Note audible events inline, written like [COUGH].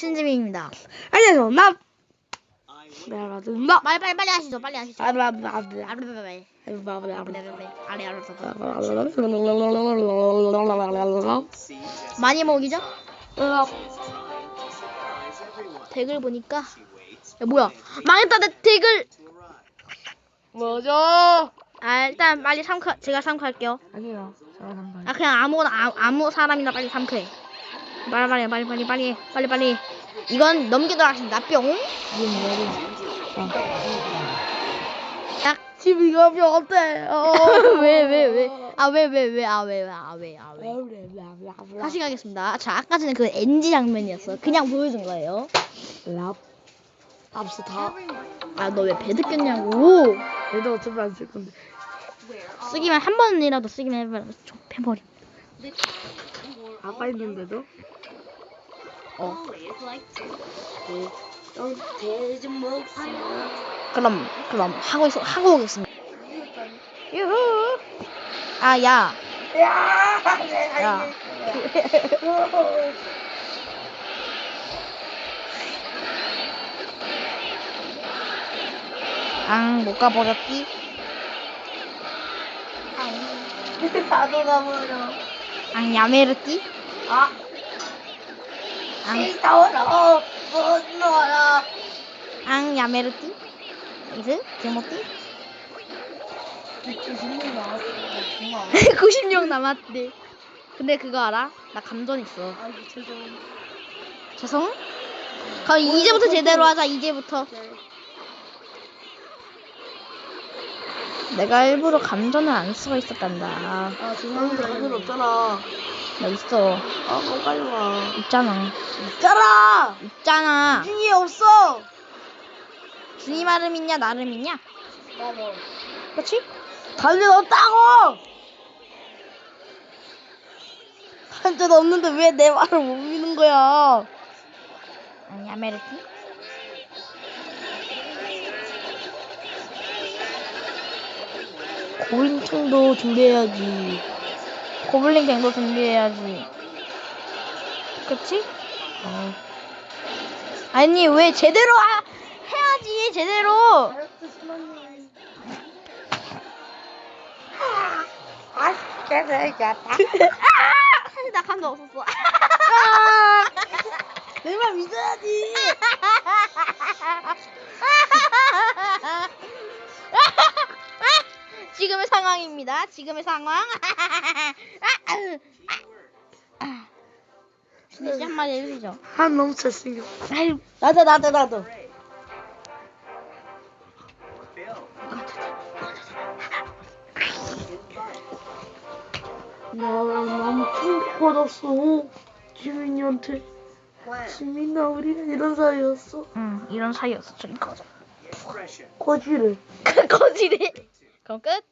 신지민입니다. 안녕하세요. 나 미안하다. 빨리 빨리 빨리 하시죠. 빨리 하시죠. 아, 나 아르르르 아르르르 아르르르 많이 먹이죠? 덱을 보니까 야 뭐야 망했다 내 덱을 뭐죠? 아 일단 빨리 삼카 제가 삼카할게요. 아니요. 저는 아 그냥 아무거나 아, 아무 사람이나 빨리 삼크해. 빨리 빨리 빨리 빨리 빨리 빨리 빨리 이건 넘기도록 하겠습니다. 뿅. 지금. 딱. 지금 이거 뼈 어때? 어. 왜왜 왜? 아 왜 왜 왜아왜왜아 왜 아 왜? 다시 가겠습니다. 자 아까 전에 그 NG 장면이었어. 그냥 보여준 거예요. 랍. 랍스타. 아 너 왜 배드 꼈냐고. 얘도 어차피 안 쓸 건데. 쓰기만 한 번이라도 쓰기만 해봐. 좀 해버리. 아빠 있는데도? 어. 그럼 그럼 하고 있어 하고 오겠습니다. 유후. 아 야. 야. 야. 앙, 못 가버렸디? 나도 가버려. 앙, 야메르띠? 아. 못 놀아. 앙, 야메르띠? 이즈? 제모띠? 90명 나왔어. 정말. 90명 남았대. 근데 그거 알아? 나 감전 있어. 아이고 죄송. 죄송? 그럼 이제부터 제대로 하자, 이제부터. 내가 일부러 감전을 안 쓰고 있었단다. 아 죄송합니다. 이건 없잖아. 나 있어. 아, 뭐 빨리 와. 있잖아. 있잖아. 있잖아. 중이 없어. 주님 아름 있냐, 나름 있냐? 나도. 그렇지? 감정 없다고. 감정 없는데 왜 내 말을 못 믿는 거야? 응, 야메르티? 고인청도 준비해야지. 고블린 갱도 준비해야지. 그치? 어. 아니, 왜 제대로 하, 해야지, 제대로! 아. 아! 나 감도 없었어. 지금의 상황입니다. 지금의 상황. 이제 한마디 해주시죠. 한 너무 잘생겼어. 아유, 나도 나도 나도. 나 너무 충격받았어. 지민이한테. 지민아 우리는 이런 사이였어. 응, 이런 사이였어. 저기 꺼져. 거지를. [LAUGHS] 거지래. 그럼 끝.